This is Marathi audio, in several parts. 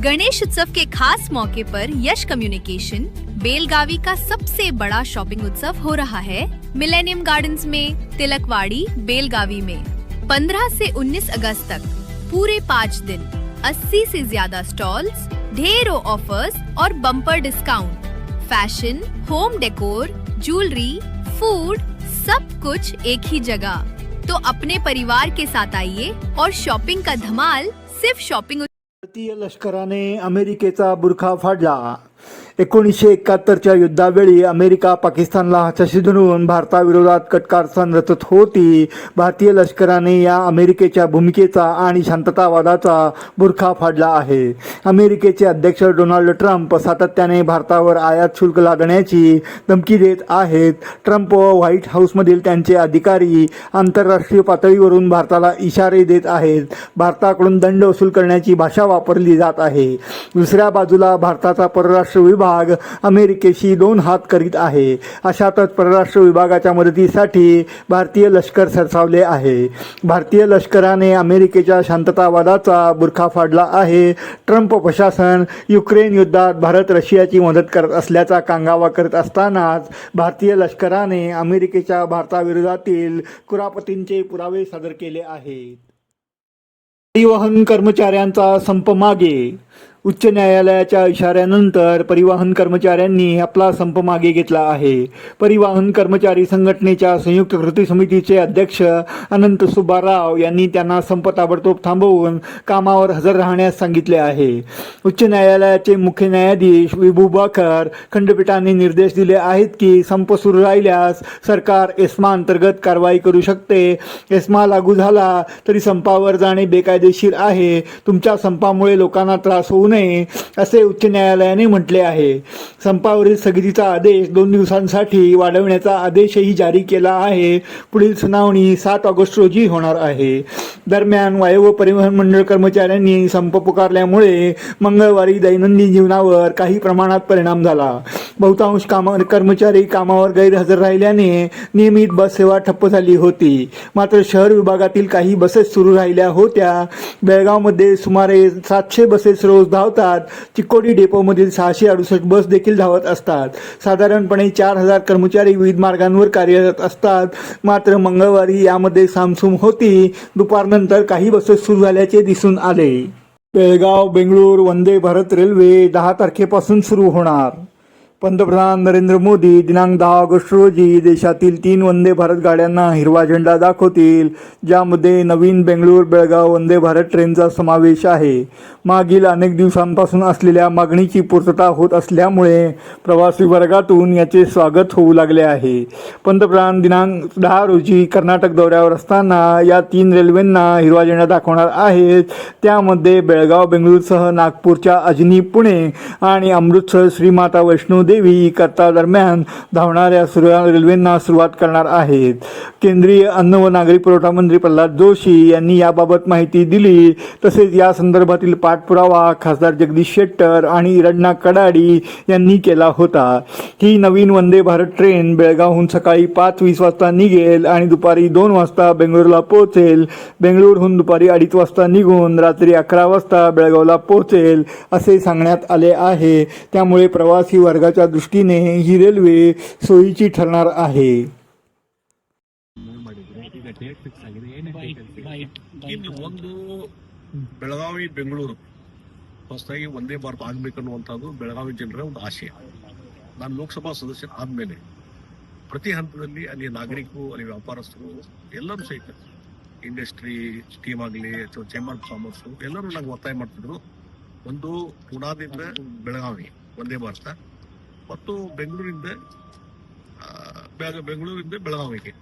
गणेश उत्सव के खास मौके पर यश कम्युनिकेशन, बेलगावी का सबसे बड़ा शॉपिंग उत्सव हो रहा है। मिलेनियम गार्डन्स में, तिलकवाड़ी, बेलगावी में। 15 से 19 अगस्त तक, पूरे पाँच दिन 80 से ज़्यादा स्टॉल्स, ढेरों ऑफर्स और bumper discount. Fashion, home decor, jewellery, food, सब कुछ एक ही जगह। तो अपने परिवार के साथ आइए और शॉपिंग का धमाल सिर्फ़ शॉपिंग भारतीय लष्कराने अमेरिकेचा बुरखा फाडला. एकोणीसशे एकाहत्तरच्या युद्धावेळी अमेरिका पाकिस्तानला हाताशी धरून भारताविरोधात कटकारस्थान रचत होती. भारतीय लष्कराने या अमेरिकेच्या भूमिकेचा आणि शांततावादाचा बुरखा फाडला आहे. अमेरिकेचे अध्यक्ष डोनाल्ड ट्रम्प सातत्याने भारतावर आयात शुल्क लादण्याची धमकी देत आहेत. ट्रम्प व व्हाईट हाऊसमधील त्यांचे अधिकारी आंतरराष्ट्रीय पातळीवरून भारताला इशारे देत आहेत. भारताकडून दंड वसूल करण्याची भाषा वापरली जात आहे. दुसऱ्या बाजूला भारताचा परराष्ट्र विभाग विभाग अमेरिकेशी दोन हात करीत आहे. अशातच परराष्ट्र विभागाच्या मदतीसाठी भारतीय लष्कर सरसावले आहे. भारतीय लष्कराने अमेरिकेच्या शांततावादाचा बुरखा फाडला आहे. ट्रम्प प्रशासन युक्रेन युद्धात भारत रशियाची मदत करत असल्याचा कांगावा करत असतानाच भारतीय लष्कराने अमेरिकेच्या भारताविरोधातील कुरापतींचे पुरावे सादर केले आहेत. परिवहन कर्मचाऱ्यांचा संप मागे उच्च न्यायालयाच्या इशाऱ्यानंतर परिवहन कर्मचाऱ्यांनी आपला संप मागे घेतला आहे. परिवहन कर्मचारी संघटनेच्या संयुक्त कृती समितीचे अध्यक्ष अनंत सुब्बाराव यांनी त्यांना संप ताबडतोब थांबवून कामावर हजर राहण्यास सांगितले आहे. उच्च न्यायालयाचे मुख्य न्यायाधीश विभू बाकर खंडपीठाने निर्देश दिले आहेत की संप सुरू राहिल्यास सरकार एस्मा अंतर्गत कारवाई करू शकते. एस्मा लागू झाला तरी संपावर जाणे बेकायदेशीर आहे. तुमच्या संपामुळे लोकांना त्रास होऊ नये असे उच्च न्यायालयाने म्हटले आहे. संपावरील स्थगितीचा आदेश दोन दिवसांसाठी वाढवण्याचा आदेशही जारी केला आहे. पुढील सुनावणी सात ऑगस्ट रोजी होणार आहे. दरम्यान वायू व परिवहन मंडळ कर्मचाऱ्यांनी संप पुकारल्यामुळे मंगळवारी दैनंदिन जीवनावर काही प्रमाणात परिणाम झाला. बहुतांश कामा कर्मचारी कामावर गैरहजर राहिल्याने नियमित बस सेवा ठप्प झाली होती. मात्र शहर विभागातील काही बसेस सुरू राहिल्या होत्या. बेळगावमध्ये सुमारे सातशे बसेस रोज धावतात. चिक्कोडी डेपोमधील सहाशे अडुसष्ट बस देखील धावत असतात. साधारणपणे चार हजार कर्मचारी विविध मार्गांवर कार्यरत असतात. मात्र मंगळवारी यामध्ये सामसूम होती. दुपारनंतर काही बसेस सुरू झाल्याचे दिसून आले. बेळगाव बेंगळूर वंदे भारत रेल्वे दहा तारखेपासून सुरू होणार. पंतप्रधान नरेंद्र मोदी दिनांक दहा ऑगस्ट रोजी देशातील तीन वंदे भारत गाड्यांना हिरवा झेंडा दाखवतील ज्यामध्ये नवीन बेंगळूर बेळगाव वंदे भारत ट्रेनचा समावेश आहे. मागील अनेक दिवसांपासून असलेल्या मागणीची पूर्तता होत असल्यामुळे प्रवासी वर्गातून याचे स्वागत होऊ लागले आहे. पंतप्रधान दिनांक दहा रोजी कर्नाटक दौऱ्यावर असताना या तीन रेल्वेंना हिरवा झेंडा दाखवणार आहेत. त्यामध्ये बेळगाव बेंगळूरसह नागपूरच्या अजनी पुणे आणि अमृतसर श्रीमाता वैष्णो देवी करता दरम्यान धावणाऱ्या सुरुवात रेल्वेंना सुरुवात करणार आहेत. केंद्रीय अन्न व नागरी पुरवठा मंत्री प्रल्हाद जोशी यांनी याबाबत माहिती दिली. तसेच या संदर्भातील पाठपुरावा खासदार जगदीश शेट्टर आणि रडना कडाडी यांनी केला होता. ही नवीन वंदे भारत ट्रेन बेळगावहून सकाळी पाच वीस वाजता निघेल आणि दुपारी दोन वाजता बेंगळुरूला पोहोचेल. बेंगळुरूहून दुपारी अडीच वाजता निघून रात्री अकरा वाजता बेळगावला पोहोचेल असे सांगण्यात आले आहे. त्यामुळे प्रवासी वर्गाच्या दृष्टीने ही रेल्वे सोयीची ठरणार आहे ಇನ್ನು ಒಂದು ಬೆಳಗಾವಿ ಬೆಂಗಳೂರು ಹೊಸದಾಗಿ ಒಂದೇ ಭಾರತ ಆಗ್ಬೇಕನ್ನುವಂಥದ್ದು ಬೆಳಗಾವಿ ಜನರ ಒಂದು ಆಶಯ ನಾನು ಲೋಕಸಭಾ ಸದಸ್ಯ ಆದ್ಮೇಲೆ ಪ್ರತಿ ಹಂತದಲ್ಲಿ ಅಲ್ಲಿ ನಾಗರಿಕರು ಅಲ್ಲಿ ವ್ಯಾಪಾರಸ್ಥರು ಎಲ್ಲರೂ ಸಹಿತ ಇಂಡಸ್ಟ್ರಿ ಟೀಮ್ ಆಗಲಿ ಅಥವಾ ಚೇಂಬರ್ ಆಫ್ ಕಾಮರ್ಸ್ ಎಲ್ಲರೂ ನಂಗೆ ಒತ್ತಾಯ ಮಾಡ್ತಿದ್ರು ಒಂದು ಪುಣಾದಿಂದ ಬೆಳಗಾವಿ ಒಂದೇ ಭಾರತ ಮತ್ತು ಬೆಂಗಳೂರಿಂದ ಬೆಂಗಳೂರಿಂದ ಬೆಳಗಾವಿಗೆ.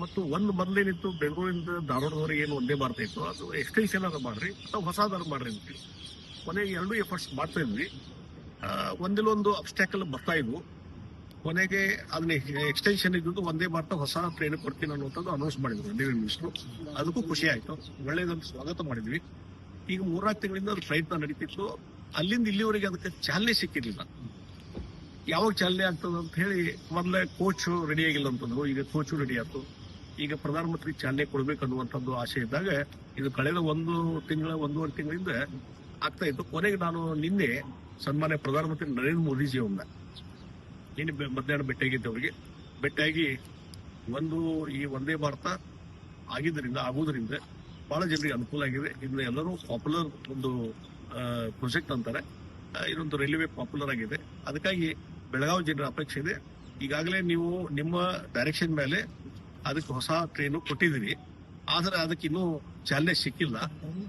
ಮತ್ತು ಒಂದು ಮೊದಲೇನಿತ್ತು ಬೆಂಗಳೂರಿಂದ ಧಾರವಾಡದವರೆಗೆ ಏನು ಒಂದೇ ಭಾರತ ಇತ್ತು, ಅದು ಎಕ್ಸ್ಟೆನ್ಷನ್ ಅದ ಮಾಡ್ರಿ, ಅಥವಾ ಹೊಸದಾರು ಮಾಡ್ರಿ ಅಂತೀವಿ ಕೊನೆಗೆ ಎರಡೂ ಎಫರ್ಟ್ಸ್ ಮಾಡ್ತಾ ಇದ್ವಿ. ಒಂದಿಲ್ಲೊಂದು ಅಬ್ಸ್ಟ್ಯಾಕಲ್ ಬರ್ತಾ ಇದ್ವು. ಕೊನೆಗೆ ಅದನ್ನ ಎಕ್ಸ್ಟೆನ್ಷನ್ ಇದ್ದು ಒಂದೇ ಭಾರತ ಹೊಸ ಟ್ರೈನ್ ಕೊಡ್ತೀನಿ ಅನ್ನುವಂಥದ್ದು ಅನೌನ್ಸ್ ಮಾಡಿದ್ರು ರೇಲ್ವೆ ಮಿನಿಸ್ಟ್ರು ಅದಕ್ಕೂ ಖುಷಿ ಆಯ್ತು. ಒಳ್ಳೇದೊಂದು ಸ್ವಾಗತ ಮಾಡಿದ್ವಿ. ಈಗ ಮೂರ್ನಾಲ್ಕು ತಿಂಗಳಿಂದ ಅದು ಪ್ರಯತ್ನ ನಡೀತಿತ್ತು. ಅಲ್ಲಿಂದ ಇಲ್ಲಿವರೆಗೆ ಅದಕ್ಕೆ ಚಾಲನೆ ಸಿಕ್ಕಿರ್ಲಿಲ್ಲ. ಯಾವಾಗ ಚಾಲನೆ ಆಗ್ತದೆ ಅಂತ ಹೇಳಿ ಮೊದಲೇ ಕೋಚ್ ರೆಡಿ ಆಗಿಲ್ಲ ಅಂತಂದ್ರು, ಈಗ ಕೋಚು ರೆಡಿ ಆಯ್ತು ಈಗ ಪ್ರಧಾನಮಂತ್ರಿ ಚಾಲನೆ ಕೊಡ್ಬೇಕು ಅನ್ನುವಂಥದ್ದು ಆಸೆ ಇದ್ದಾಗ, ಇದು ಕಳೆದ ಒಂದು ತಿಂಗಳ, ಒಂದೂವರೆ ತಿಂಗಳಿಂದ ಆಗ್ತಾ ಇತ್ತು. ಕೊನೆಗೆ ನಾನು ನಿನ್ನೆ ಸನ್ಮಾನ್ಯ ಪ್ರಧಾನಮಂತ್ರಿ ನರೇಂದ್ರ ಮೋದಿಜಿ ಅವ್ರನ್ನ ನಿನ್ನೆ ಮಧ್ಯಾಹ್ನ ಭೇಟಿಯಾಗಿದ್ದೆ ಅವರಿಗೆ ಭೇಟಿಯಾಗಿ ಒಂದು ಈ ಒಂದೇ ಭಾರತ ಆಗಿದ್ದರಿಂದ, ಆಗುವುದರಿಂದ ಬಹಳ ಜನರಿಗೆ ಅನುಕೂಲ ಆಗಿದೆ. ಇದನ್ನ ಎಲ್ಲರೂ ಪಾಪ್ಯುಲರ್ ಒಂದು ಪ್ರೊಜೆಕ್ಟ್ ಅಂತಾರೆ. ಇದೊಂದು ರೈಲ್ವೆ ಪಾಪ್ಯುಲರ್ ಆಗಿದೆ. ಅದಕ್ಕಾಗಿ ಬೆಳಗಾವಿ ಜನರ ಅಪೇಕ್ಷೆ ಇದೆ ಈಗಾಗಲೇ ನೀವು ನಿಮ್ಮ ಡೈರೆಕ್ಷನ್ ಮೇಲೆ ಅದಕ್ಕೆ ಹೊಸ ಟ್ರೈನು ಕೊಟ್ಟಿದ್ದೀರಿ ಆದ್ರೆ ಅದಕ್ಕೆ ಇನ್ನೂ ಚಾಲನೆ ಸಿಕ್ಕಿಲ್ಲ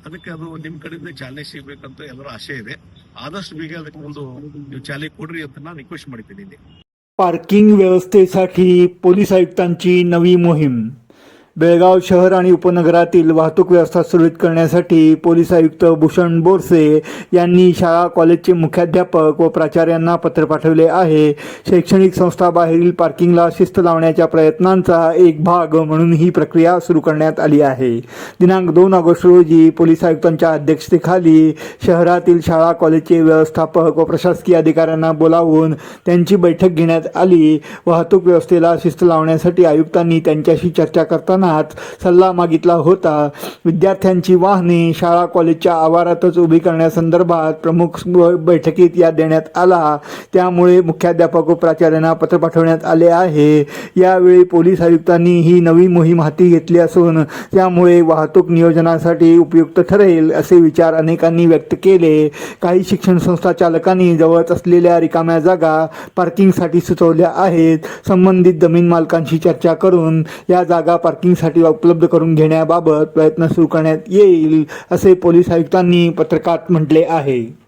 ಅದಕ್ಕೆ ಅದು ನಿಮ್ ಕಡೆಯಿಂದ ಚಾಲನೆ ಸಿಗ್ಬೇಕಂತ ಎಲ್ಲರ ಆಶೆ ಇದೆ ಆದಷ್ಟು ಬೇಗ ಅದಕ್ಕೆ ಒಂದು ನೀವು ಚಾಲನೆ ಕೊಡ್ರಿ ಅಂತ ನಾನು ರಿಕ್ವೆಸ್ಟ್ ಮಾಡಿದ್ದೀನಿ ಇಲ್ಲಿ. पार्किंग व्यवस्थेसाठी पोलीस आयुक्तांची नवी मोहीम बेळगाव शहर आणि उपनगरातील वाहतूक व्यवस्था सुरळीत करण्यासाठी पोलीस आयुक्त भूषण बोरसे यांनी शाळा कॉलेजचे मुख्याध्यापक व प्राचार्यांना पत्र पाठवले आहे. शैक्षणिक संस्थाबाहेरील पार्किंगला शिस्त लावण्याच्या प्रयत्नांचा एक भाग म्हणून ही प्रक्रिया सुरू करण्यात आली आहे. दिनांक दोन ऑगस्ट रोजी पोलीस आयुक्तांच्या अध्यक्षतेखाली शहरातील शाळा कॉलेजचे व्यवस्थापक व प्रशासकीय अधिकाऱ्यांना बोलावून त्यांची बैठक घेण्यात आली. वाहतूक व्यवस्थेला शिस्त लावण्यासाठी आयुक्तांनी त्यांच्याशी चर्चा करताना करतानाच सल्ला मागितला होता. विद्यार्थ्यांची वाहने शाळा कॉलेजच्या आवारातच उभी करण्यासंदर्भात प्रमुख ब- बैठकीत या देण्यात आला. त्यामुळे मुख्याध्यापक व प्राचार्यांना पत्र पाठवण्यात आले आहे. यावेळी पोलीस आयुक्तांनी ही नवी मोहीम हाती घेतली असून त्यामुळे वाहतूक नियोजनासाठी उपयुक्त ठरेल असे विचार अनेकांनी व्यक्त केले. काही शिक्षण संस्था चालकांनी जवळच असलेल्या रिकाम्या जागा पार्किंगसाठी सुचवल्या आहेत. संबंधित जमीन मालकांशी चर्चा करून या जागा पार्किंग पार्किंगसाठी उपलब्ध करून घेण्याबाबत प्रयत्न सुरू करण्यात येईल असे पोलीस आयुक्तांनी पत्रकात म्हटले आहे.